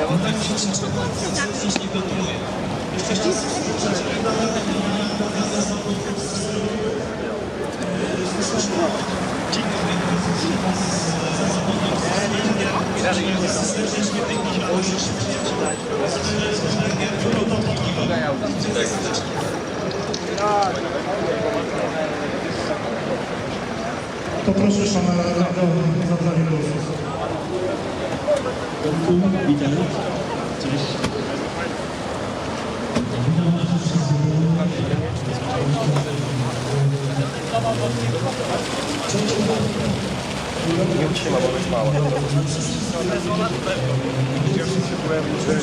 Ja wam tak się coś nie gotuje. Jeszcze 감사합니다. 감사합니다. 연구 미장은 저희 Trzeba bo być mało. Pierwszy się pojawił, że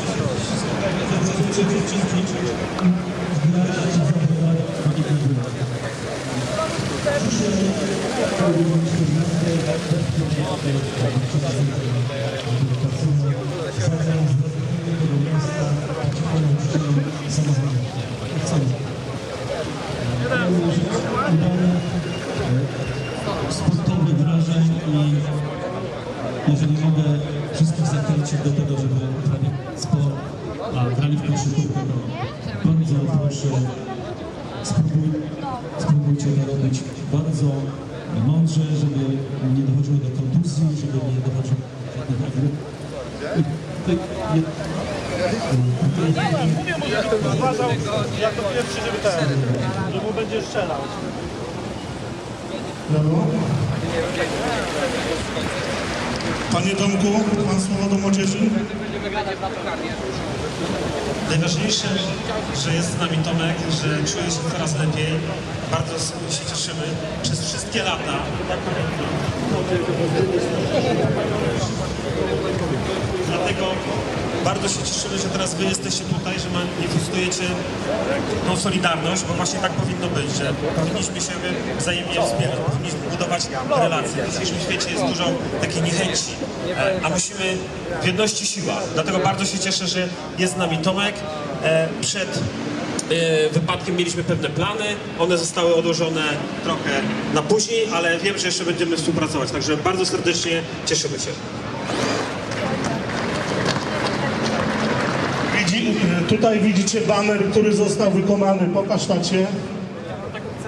sportowych wrażeń i jeżeli mogę wszystkich zachęcić do tego, żeby uprawiać sport, a grali w to proszę spróbuj, spróbujcie to robić bardzo mądrze, żeby nie dochodziło do kontuzji, żeby nie dochodziło do żadnych agresji. I tutaj je- Uważał jako pierwszy, żeby ten, że mu będzie strzelał. Brawo. Panie Tomku, pan słowo do młodzieży? Najważniejsze, że jest z nami Tomek, że czuje się coraz lepiej. Bardzo się cieszymy. Przez wszystkie lata Dlatego bardzo się cieszymy, że teraz wy jesteście tutaj, że manifestujecie tą solidarność, bo właśnie tak powinno być, że powinniśmy się wzajemnie wspierać, powinniśmy budować relacje. W dzisiejszym świecie jest dużo takiej niechęci, e, a musimy w jedności siła. Dlatego bardzo się cieszę, że jest z nami Tomek. E, Przed e, wypadkiem mieliśmy pewne plany, one zostały odłożone trochę na później, ale wiem, że jeszcze będziemy współpracować, także bardzo serdecznie cieszymy się. Tutaj widzicie baner, który został wykonany. Pokaż tacie.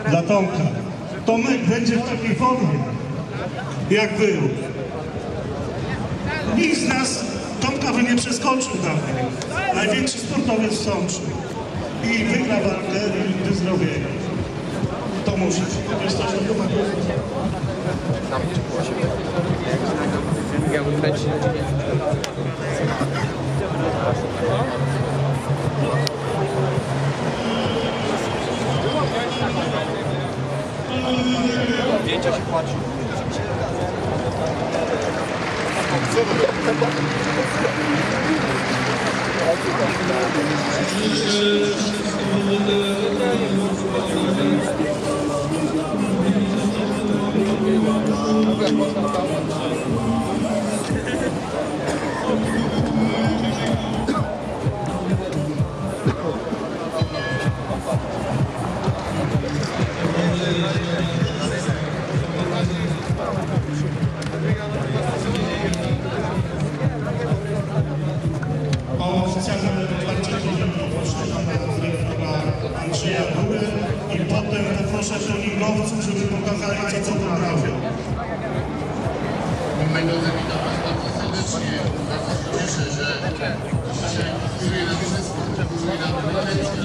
Dla Tomka. Tomek będzie w takiej formie, jak był. Nikt z nas Tomka by nie przeskoczył dalej. Największy sportowiec w Sączu. I wygra walkę i wyzdrowieje. To musi. Wiesz coś na temat? O turnieju poproszę pana Andrzeja Górę i potem poproszę treningowców, żeby pokazali co co potrafią. Mego witam Was bardzo serdecznie. Bardzo się cieszę, że dzisiaj kieruje nam zespół, kieruje nam najlepszy,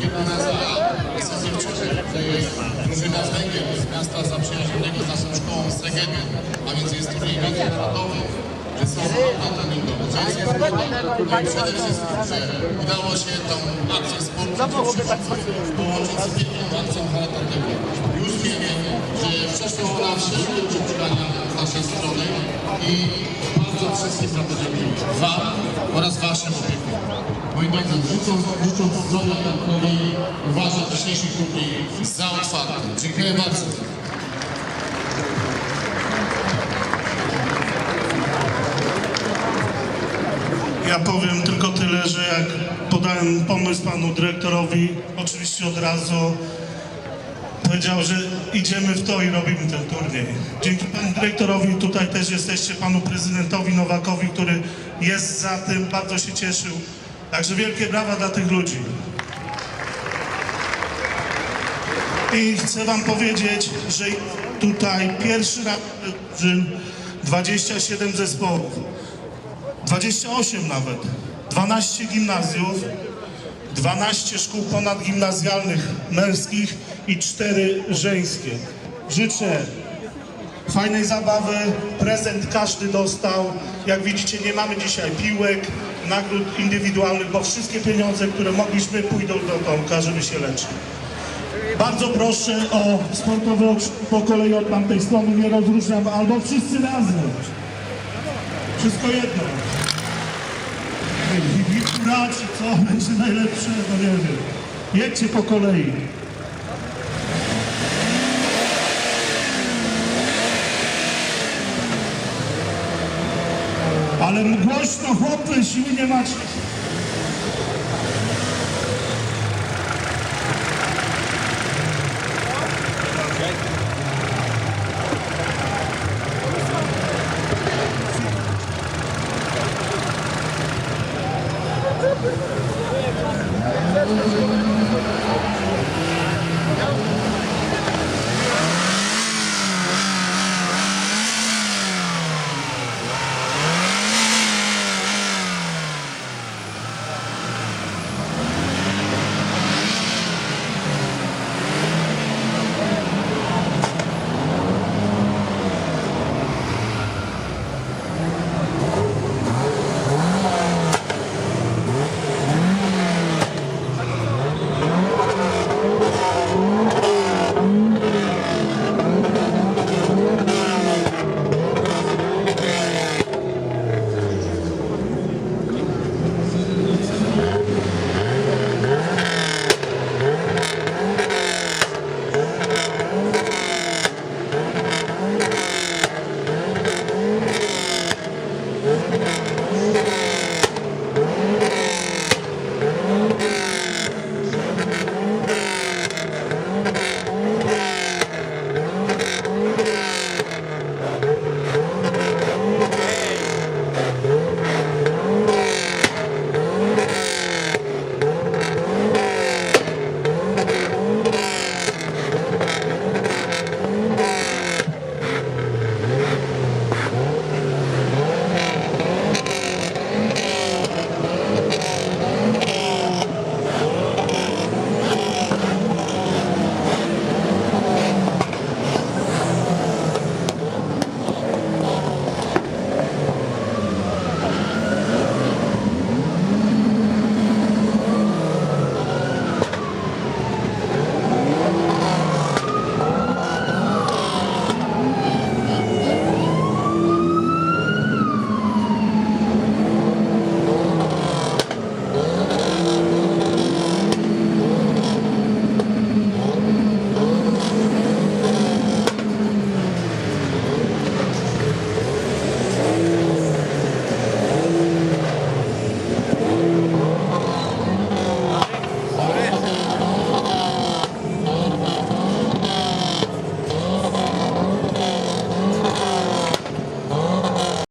Jedna nazwa Sosowczycy, to jest drużyna z Węgier, z miasta zaprzyjaźnionego z naszą szkołą z Segedy, a więc jest turniej międzynarodowy, że są na treningowe. I przede wszystkim, że udało się tą akcję sportu połączyć z piękną akcją charytatywną. Już wiemy, że przeszło na wszelkie oczekiwania z naszej strony i bardzo wszystkim dziękuję. Wam oraz Waszym opiekom. Moi drodzy, życząc, życząc zdrowia Tomkowi, uważam wcześniejszy turniej za otwarty. Dziękuję bardzo. Ja powiem tylko tyle, że jak podałem pomysł panu dyrektorowi, oczywiście od razu powiedział, że idziemy w to i robimy ten turniej. Dzięki panu dyrektorowi tutaj też jesteście, panu prezydentowi Nowakowi, który jest za tym, bardzo się cieszył. Także wielkie brawa dla tych ludzi. I chcę wam powiedzieć, że tutaj pierwszy raz drużyn, 27 zespołów, 28 nawet, 12 gimnazjów, 12 szkół ponadgimnazjalnych męskich i 4 żeńskie. Życzę fajnej zabawy, prezent każdy dostał. Jak widzicie nie mamy dzisiaj piłek, nagród indywidualnych, bo wszystkie pieniądze, które mogliśmy pójdą do Tomka, żeby się leczyć. Bardzo proszę o sportowe okrzyki po kolei od tamtej strony, nie rozróżniam, albo wszyscy razem. Wszystko jedno. Wikura czy co będzie najlepsze, no nie wiem. Jedźcie po kolei. Ale głośno, chłopy, siły nie macie.